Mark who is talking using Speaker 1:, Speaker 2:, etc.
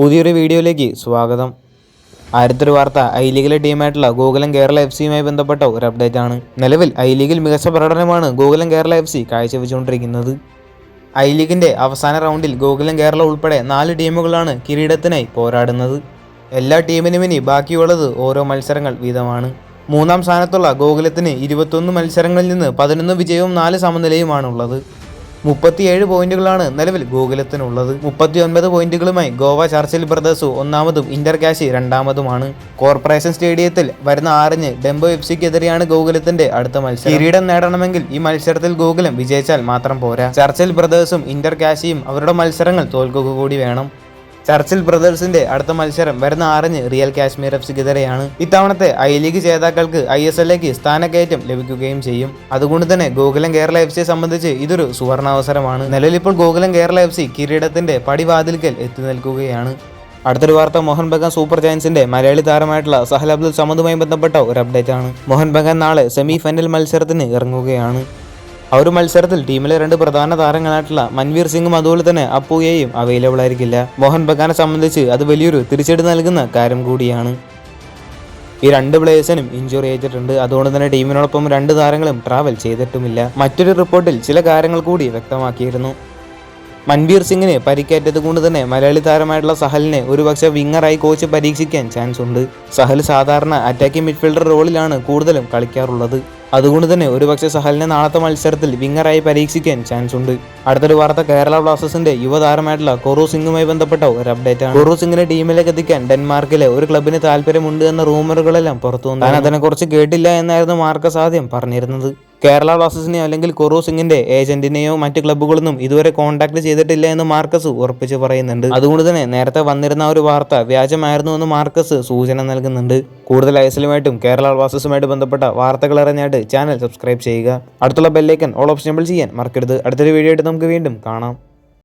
Speaker 1: പുതിയൊരു വീഡിയോയിലേക്ക് സ്വാഗതം. ആദ്യത്തൊരു വാർത്ത ഐ ലീഗിലെ ടീമായിട്ടുള്ള ഗോകുലം കേരള എഫ് സിയുമായി ബന്ധപ്പെട്ട ഒരു അപ്ഡേറ്റ് ആണ് നിലവിൽ ഐ ലീഗിൽ മികച്ച പ്രകടനമാണ് ഗോകുലം കേരള എഫ് സി കാഴ്ചവെച്ചുകൊണ്ടിരിക്കുന്നത്. ഐ ലീഗിന്റെ അവസാന റൗണ്ടിൽ ഗോകുലം കേരള ഉൾപ്പെടെ നാല് ടീമുകളാണ് കിരീടത്തിനായി പോരാടുന്നത്. എല്ലാ ടീമിനും ഇനി ബാക്കിയുള്ളത് ഓരോ മത്സരങ്ങൾ വീതമാണ്. മൂന്നാം സ്ഥാനത്തുള്ള ഗോകുലത്തിന് ഇരുപത്തൊന്ന് മത്സരങ്ങളിൽ നിന്ന് പതിനൊന്ന് വിജയവും നാല് സമനിലയുമാണുള്ളത്. മുപ്പത്തിയേഴ് പോയിന്റുകളാണ് നിലവിൽ ഗോകുലത്തിനുള്ളത്. മുപ്പത്തിയൊൻപത് പോയിന്റുകളുമായി ഗോവ ചർച്ചിൽ ബ്രദേഴ്സ് ഒന്നാമതും ഇന്റർ കാശി രണ്ടാമതുമാണ്. കോർപ്പറേഷൻ സ്റ്റേഡിയത്തിൽ വരുന്ന ആറിന് ഡെംബോ എഫ്സിക്കെതിരെയാണ് ഗോകുലത്തിന്റെ അടുത്ത മത്സരം. കിരീടം നേടണമെങ്കിൽ ഈ മത്സരത്തിൽ ഗോകുലം വിജയിച്ചാൽ മാത്രം പോരാ. ചർച്ചിൽ ബ്രദേഴ്സും ഇന്റർ കാശിയും അവരുടെ മത്സരങ്ങൾ തോൽക്കുക കൂടി വേണം. ചർച്ചിൽ ബ്രദേഴ്സിന്റെ അടുത്ത മത്സരം വരുന്ന ആറിന് റിയൽ കാശ്മീർ എഫ് സിക്കെതിരെയാണ് ഇത്തവണത്തെ ഐ ലീഗ് ജേതാക്കൾക്ക് ഐ എസ് എല്ലിലേക്ക് സ്ഥാനക്കയറ്റം ലഭിക്കുകയും ചെയ്യും. അതുകൊണ്ട് തന്നെ ഗോകുലം കേരള എഫ് സിയെ സംബന്ധിച്ച് ഇതൊരു സുവർണാവസരമാണ്. നിലവിലിപ്പോൾ ഗോകുലം കേരള എഫ് സി കിരീടത്തിന്റെ പടിവാതിൽക്കൽ എത്തി നിൽക്കുകയാണ്. അടുത്തൊരു വാർത്ത മോഹൻ ബഗാൻ സൂപ്പർ ജയൻസിന്റെ മലയാളി താരമായിട്ടുള്ള സഹൽ അബ്ദുൽ സമദുമായി ബന്ധപ്പെട്ട ഒരു അപ്ഡേറ്റ് ആണ് മോഹൻ ബഗാൻ നാളെ സെമി ഫൈനൽ മത്സരത്തിന് ഇറങ്ങുകയാണ്. ആ ഒരു മത്സരത്തിൽ ടീമിലെ രണ്ട് പ്രധാന താരങ്ങളായിട്ടുള്ള മൻവീർ സിംഗും അതുപോലെ തന്നെ അപ്പുയേയും അവൈലബിൾ ആയിരിക്കില്ല. മോഹൻ ബഗാനെ സംബന്ധിച്ച് അത് വലിയൊരു തിരിച്ചടി നൽകുന്ന കാര്യം കൂടിയാണ്. ഈ രണ്ട് പ്ലേയേഴ്സിനും ഇഞ്ചുറി ഏറ്റിട്ടുണ്ട്. അതുകൊണ്ട് തന്നെ ടീമിനോടൊപ്പം രണ്ട് താരങ്ങളും ട്രാവൽ ചെയ്തിട്ടുമില്ല. മറ്റൊരു റിപ്പോർട്ടിൽ ചില കാര്യങ്ങൾ കൂടി വ്യക്തമാക്കിയിരുന്നു. മൻവീർ സിംഗിന് പരിക്കേറ്റത് കൊണ്ട് തന്നെ മലയാളി താരമായിട്ടുള്ള സഹലിനെ ഒരുപക്ഷെ വിങ്ങറായി കോച്ച് പരീക്ഷിക്കാൻ ചാൻസ് ഉണ്ട്. സഹൽ സാധാരണ അറ്റാക്കിംഗ് മിഡ്ഫീൽഡർ റോളിലാണ് കൂടുതലും കളിക്കാറുള്ളത്. അതുകൊണ്ട് തന്നെ ഒരുപക്ഷെ സഹലിനെ നാളത്തെ മത്സരത്തിൽ വിങ്ങറായി പരീക്ഷിക്കാൻ ചാൻസ് ഉണ്ട്. അടുത്തൊരു വാർത്ത കേരള ബ്ലാസ്റ്റേഴ്സിന്റെ യുവതാരമായിട്ടുള്ള കൊറു സിംഗുമായി ബന്ധപ്പെട്ട ഒരു അപ്ഡേറ്റ് ആണ്. കൊറു സിംഗിനെ ടീമിലേക്ക് എത്തിക്കാൻ ഡെൻമാർക്കിലെ ഒരു ക്ലബിന് താല്പര്യമുണ്ട് എന്ന റൂമറുകളെല്ലാം പുറത്തു വന്നു ഞാൻ അതിനെക്കുറിച്ച് കേട്ടില്ല എന്നായിരുന്നു മാർക്കസ് ആദ്യം പറഞ്ഞിരുന്നത്. കേരള ബ്ലാസ്റ്റേഴ്സിനെയോ അല്ലെങ്കിൽ കൊറു സിംഗിന്റെ ഏജന്റിനെയോ മറ്റ് ക്ലബ്ബുകളൊന്നും ഇതുവരെ കോൺടാക്ട് ചെയ്തിട്ടില്ല എന്ന് മാർക്കസ് ഉറപ്പിച്ച് പറയുന്നുണ്ട്. അതുകൊണ്ട് തന്നെ നേരത്തെ വന്നിരുന്ന ഒരു വാർത്ത വ്യാജമായിരുന്നു എന്ന് മാർക്കസ് സൂചന നൽകുന്നുണ്ട്. കൂടുതൽ ഐസലുമായിട്ടും കേരള ബ്ലാസ്റ്റേഴ്സുമായിട്ട് ബന്ധപ്പെട്ട വാർത്തകൾ അറിഞ്ഞായിട്ട് ചാനൽ സബ്സ്ക്രൈബ് ചെയ്യുക. അടുത്തുള്ള ബെല്ലൈക്കൻ ഓൾ ഓപ്ഷൻ ചെയ്യാൻ മറക്കരുത്. അടുത്തൊരു വീഡിയോ ആയിട്ട് നമുക്ക് വീണ്ടും കാണാം.